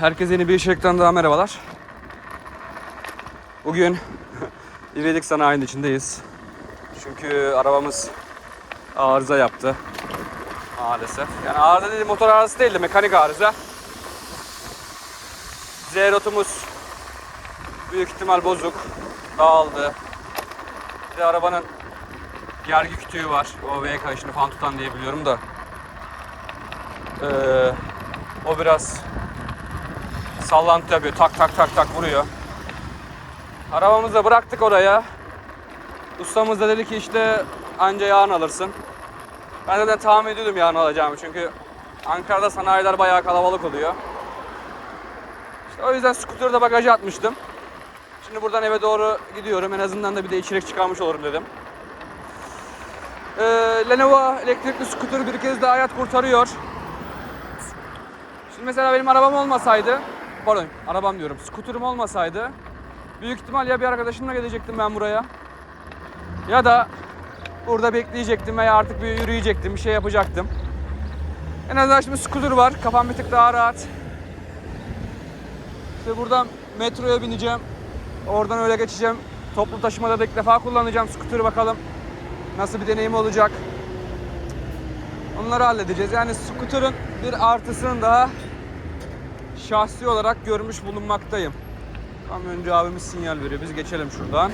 Herkese yeni bir içerikten daha merhabalar. Bugün İvedik sanayinin içindeyiz. Çünkü arabamız arıza yaptı. Maalesef. Yani arıza değil, motor arızası değil de mekanik arıza. Zerotumuz büyük ihtimal bozuk. Dağıldı. Bir de arabanın gergi kütüğü var. O V kayışını falan tutan diye biliyorum da. Ee, o biraz sallantı yapıyor. Tak tak tak tak vuruyor. Arabamızı da bıraktık oraya. Ustamız da dedi ki işte anca yağın alırsın. Ben zaten tahmin ediyordum yağın alacağımı çünkü Ankara'da sanayiler bayağı kalabalık oluyor. İşte o yüzden skuteri de bagaja atmıştım. Şimdi buradan eve doğru gidiyorum. En azından da bir de içerik çıkarmış olurum dedim. Ee, Lenovo elektrikli skuter bir kez daha hayat kurtarıyor. Şimdi mesela benim arabam olmasaydı, pardon arabam diyorum, skuterim olmasaydı büyük ihtimal ya bir arkadaşımla gelecektim ben buraya ya da burada bekleyecektim veya artık bir yürüyecektim, bir şey yapacaktım. En azından şimdi skuter var, kafam bir tık daha rahat. İşte buradan metroya bineceğim, oradan öyle geçeceğim. Toplu taşımada da ilk defa kullanacağım skuterı bakalım. Nasıl bir deneyim olacak. Onları halledeceğiz. Yani skuterın bir artısını daha şahsi olarak görmüş bulunmaktayım. Tam önce abimiz sinyal veriyor. Biz geçelim şuradan.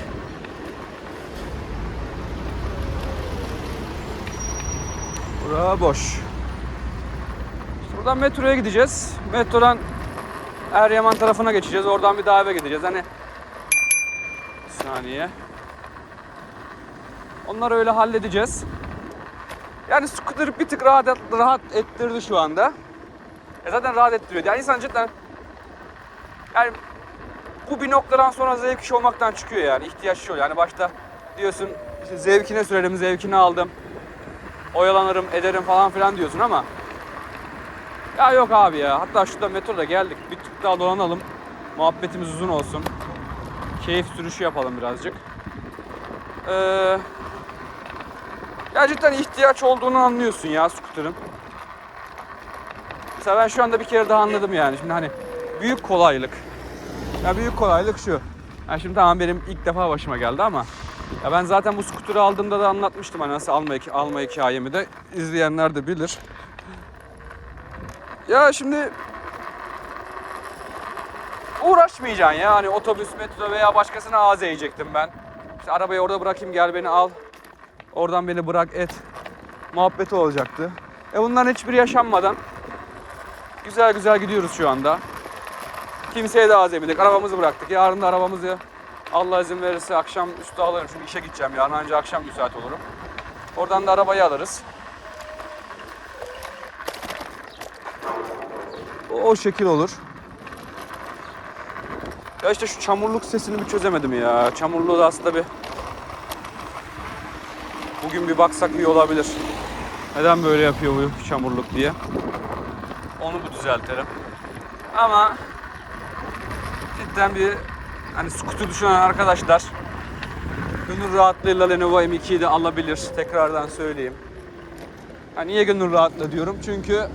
Bura boş. Buradan metroya gideceğiz. Metrodan Eryaman tarafına geçeceğiz. Oradan bir daha eve gideceğiz. Hani bir saniye. Onları öyle halledeceğiz. Yani scooter bir tık rahat, rahat ettirdi şu anda. E zaten rahat ettiriyor. Yani insan cidden yani bu bir noktadan sonra zevk işi olmaktan çıkıyor yani. ihtiyaç şu. Yani başta diyorsun işte zevkine sürerim, zevkini aldım. Oyalanırım, ederim falan filan diyorsun ama ya yok abi ya. Hatta şurada metroda geldik. Bir tık daha dolanalım. Muhabbetimiz uzun olsun. Keyif sürüşü yapalım birazcık. Ee, ya cidden ihtiyaç olduğunu anlıyorsun ya scooter'ın. Mesela ben şu anda bir kere daha anladım yani. Şimdi hani büyük kolaylık. Ya büyük kolaylık şu. Ya şimdi tamam benim ilk defa başıma geldi ama ya ben zaten bu skuturu aldığımda da anlatmıştım hani nasıl alma, alma hikayemi de izleyenler de bilir. Ya şimdi uğraşmayacaksın ya hani otobüs, metro veya başkasına ağız eğecektim ben. İşte arabayı orada bırakayım gel beni al. Oradan beni bırak et. Muhabbeti olacaktı. E bunların hiçbiri yaşanmadan güzel güzel gidiyoruz şu anda. Kimseye de ağız eğmedik. Arabamızı bıraktık. Yarın da arabamızı Allah izin verirse akşam üstü alırım. Çünkü işe gideceğim yarın ancak akşam müsait olurum. Oradan da arabayı alırız. O, o şekil olur. Ya işte şu çamurluk sesini bir çözemedim ya. Çamurluğu da aslında bir bugün bir baksak iyi olabilir. Neden böyle yapıyor bu çamurluk diye. Onu bir düzeltelim. Ama cidden bir hani skuter düşünen arkadaşlar gönül rahatlığıyla Lenovo M2'yi de alabilir. Tekrardan söyleyeyim. Ha, niye gönül rahatlığı diyorum? Çünkü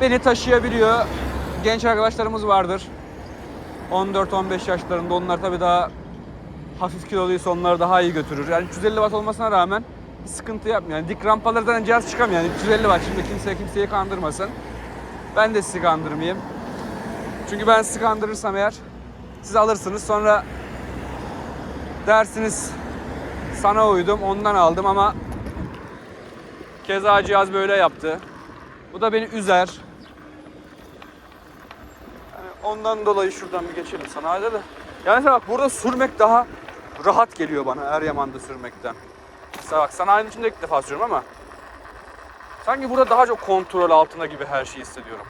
beni taşıyabiliyor. Genç arkadaşlarımız vardır. 14-15 yaşlarında onlar tabii daha hafif kiloluysa onları daha iyi götürür. Yani 350 watt olmasına rağmen sıkıntı yapmıyor. Yani dik rampalardan cihaz çıkamıyor. Yani 350 watt şimdi kimse kimseyi kandırmasın. Ben de sizi kandırmayayım. Çünkü ben sizi kandırırsam eğer siz alırsınız sonra dersiniz sana uydum ondan aldım ama keza cihaz böyle yaptı. Bu da beni üzer. Yani ondan dolayı şuradan bir geçelim sanayide de. Yani bak burada sürmek daha rahat geliyor bana Eryaman'da sürmekten. Mesela bak sanayinin içinde ilk defa sürüyorum ama sanki burada daha çok kontrol altında gibi her şeyi hissediyorum.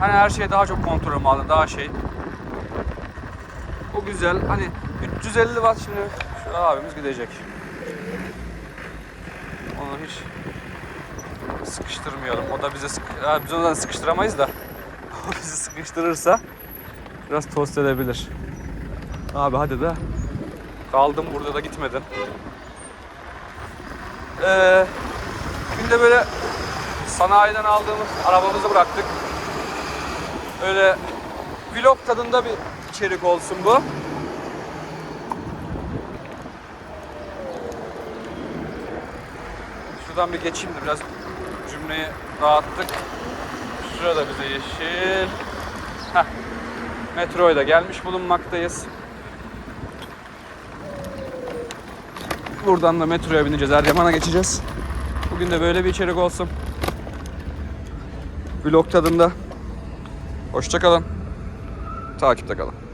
Hani her şey daha çok kontrol altında, daha şey. O güzel. Hani 350 watt şimdi şu abimiz gidecek. Onu hiç sıkıştırmayalım. O da bize sık ya biz onu sıkıştıramayız da. O bizi sıkıştırırsa biraz tost edebilir. Abi hadi de. Kaldım burada da gitmedin. Ee, günde böyle sanayiden aldığımız arabamızı bıraktık. Öyle vlog tadında bir içerik olsun bu. Şuradan bir geçeyim de biraz cümleyi dağıttık. Şurada bize yeşil. Heh. Metroya da gelmiş bulunmaktayız. Buradan da metroya bineceğiz. Eryaman'a geçeceğiz. Bugün de böyle bir içerik olsun. Vlog tadında. Hoşçakalın. Takipte kalın.